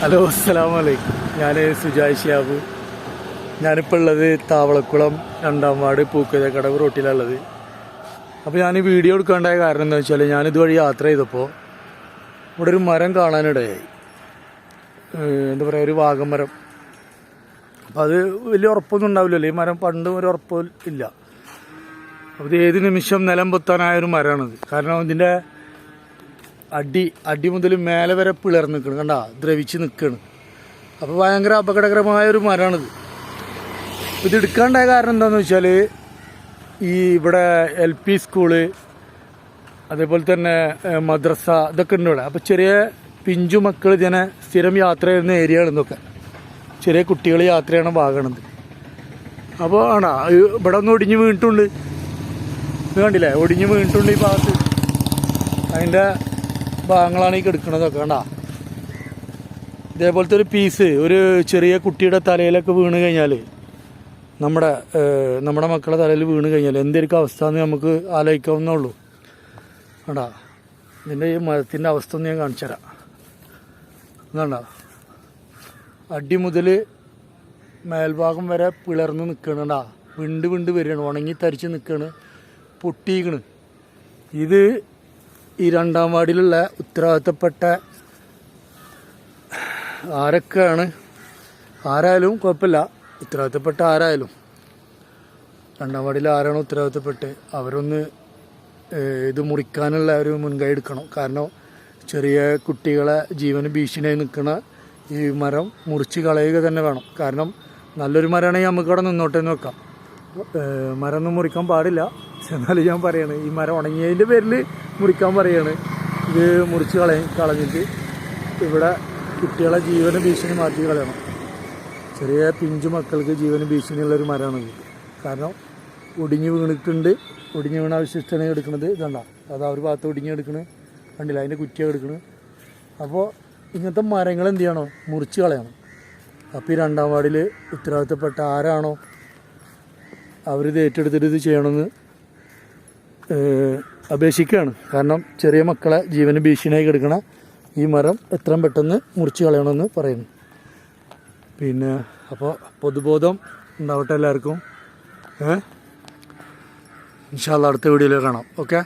Hello അസ്സലാമു വലൈക്കും ഞാൻ സുജായ് ഷിയാബ്. ഞാനിപ്പോൾ ഉള്ളത് താവളക്കുളം രണ്ടാം വാർഡ് പൂക്കതക്കടവ് റോട്ടിലുള്ളത് അപ്പോൾ ഞാൻ വീഡിയോ എടുക്കേണ്ട കാരണം എന്താ വെച്ചാൽ ഞാൻ ഇതുവഴി യാത്ര ചെയ്തപ്പോൾ ഇവിടെ ഒരു മരം കാണാനിടയായി. എന്താ പറയുക ഒരു വാഗമരം. അപ്പോൾ അത് വലിയ ഉറപ്പൊന്നും ഉണ്ടാവില്ലല്ലോ. ഈ മരം പണ്ടും ഒരു ഉറപ്പില്ല അപ്പോൾ ഇത് ഏത് നിമിഷം നിലം പൊത്താനായ ഒരു മരമാണിത് കാരണം ഇതിന്റെ അടി അടി മുതൽ മേലെ വരെ പിളർന്ന് നിൽക്കണം കണ്ട ദ്രവിച്ച് നിൽക്കണം അപ്പോൾ ഭയങ്കര അപകടകരമായ ഒരു മരമാണിത് ഇത് എടുക്കാണ്ടായ കാരണം എന്താണെന്ന് വെച്ചാൽ ഈ ഇവിടെ എൽ പി സ്കൂൾ അതേപോലെ തന്നെ മദ്രസ ഇതൊക്കെ ഉണ്ട് ഇവിടെ. അപ്പോൾ ചെറിയ പിഞ്ചു മക്കൾ ഇതിനെ സ്ഥിരം യാത്ര ചെയ്യുന്ന ഏരിയയാണ് ഇതൊക്കെ. ചെറിയ കുട്ടികൾ യാത്ര ചെയ്യണ ഭാഗമാണിത് അപ്പോൾ ആണോ ഇവിടെ ഒന്ന് ഒടിഞ്ഞ് വീണിട്ടുണ്ട്. ഇത് കണ്ടില്ലേ ഒടിഞ്ഞ് വീണിട്ടുണ്ട് ഈ ഭാഗത്ത്. അതിന്റെ ഭാഗങ്ങളാണ് ഈ കിടക്കണതൊക്കെ കണ്ട? ഇതേപോലത്തെ ഒരു പീസ് ഒരു ചെറിയ കുട്ടിയുടെ തലയിലൊക്കെ വീണ് കഴിഞ്ഞാൽ നമ്മുടെ നമ്മുടെ മക്കളുടെ തലയിൽ വീണ് കഴിഞ്ഞാൽ എന്തായിരിക്കും അവസ്ഥ എന്ന് നമുക്ക് ആലോചിക്കാവുന്നേ ഉള്ളൂ. കണ്ടാ? ഇതിന്റെ ഈ മരത്തിന്റെ അവസ്ഥ ഒന്ന് ഞാൻ കാണിച്ചു തരാം. കണ്ട? അടി മുതൽ മേൽഭാഗം വരെ പിളർന്ന് നിൽക്കണണ്ടാ വിണ്ട് വിണ്ട് വരികയാണ്. ഉണങ്ങി തരിച്ച് നിൽക്കണ് പൊട്ടിയിക്കണ് ഇത് ഈ രണ്ടാം വാർഡിലുള്ള ഉത്തരവാദിത്തപ്പെട്ട ആരൊക്കെയാണ്? ആരായാലും കുഴപ്പമില്ല. ഉത്തരവാദിത്തപ്പെട്ട ആരായാലും. രണ്ടാം വാർഡിൽ ആരാണ് ഉത്തരവാദിത്തപ്പെട്ട് അവരൊന്ന് ഇത് മുറിക്കാനുള്ള ഒരു മുൻകൈ എടുക്കണം. കാരണം ചെറിയ കുട്ടികളെ ജീവന് ഭീഷണിയായി നിൽക്കുന്ന ഈ മരം മുറിച്ച് കളയുക തന്നെ വേണം. കാരണം നല്ലൊരു മരമാണെങ്കിൽ നമുക്ക് അവിടെ വെക്കാം. ഏഹ്, മരം ഒന്നും മുറിക്കാൻ പാടില്ല. എന്നാലും ഞാൻ പറയാണ് ഈ മരം ഉണങ്ങിയതിന്റെ പേരിൽ മുറിക്കാൻ പറയാണ്. ഇത് മുറിച്ച് കളയ കളഞ്ഞിട്ട് ഇവിടെ കുട്ടികളെ ജീവന ഭീഷണി മാറ്റി കളയണം. ചെറിയ പിഞ്ചു മക്കൾക്ക് ജീവന് ഭീഷണിയുള്ളൊരു മരമാണ് കാരണം ഒടിഞ്ഞു വീണിട്ടുണ്ട്. ഒടിഞ്ഞു വീണ അവശിഷ്ടം എടുക്കുന്നത് ഇതണ്ട. അത് ഒരു ഭാഗത്ത് ഒടിഞ്ഞു എടുക്കണ് കണ്ടില്ല? അതിന്റെ കുറ്റിയാണ് എടുക്കണ് അപ്പോൾ ഇങ്ങനത്തെ മരങ്ങൾ എന്ത് ചെയ്യണം? മുറിച്ച് കളയണം. അപ്പോൾ ഈ രണ്ടാം വാർഡിൽ ഉത്തരവാദിത്തപ്പെട്ട ആരാണോ അവരിത് ഏറ്റെടുത്തിട്ട് ഇത് ചെയ്യണമെന്ന് അപേക്ഷിക്കുകയാണ്. കാരണം ചെറിയ മക്കളെ ജീവന് ഭീഷണിയായി കിടക്കണ ഈ മരം എത്രയും പെട്ടെന്ന് മുറിച്ച് കളയണമെന്ന് പറയുന്നു. പിന്നെ അപ്പോൾ പൊതുബോധം ഉണ്ടാവട്ടെ എല്ലാവർക്കും. ഏഹ് ഇൻഷാല്ല അടുത്ത വീഡിയോയിൽ കാണാം. ഓക്കെ?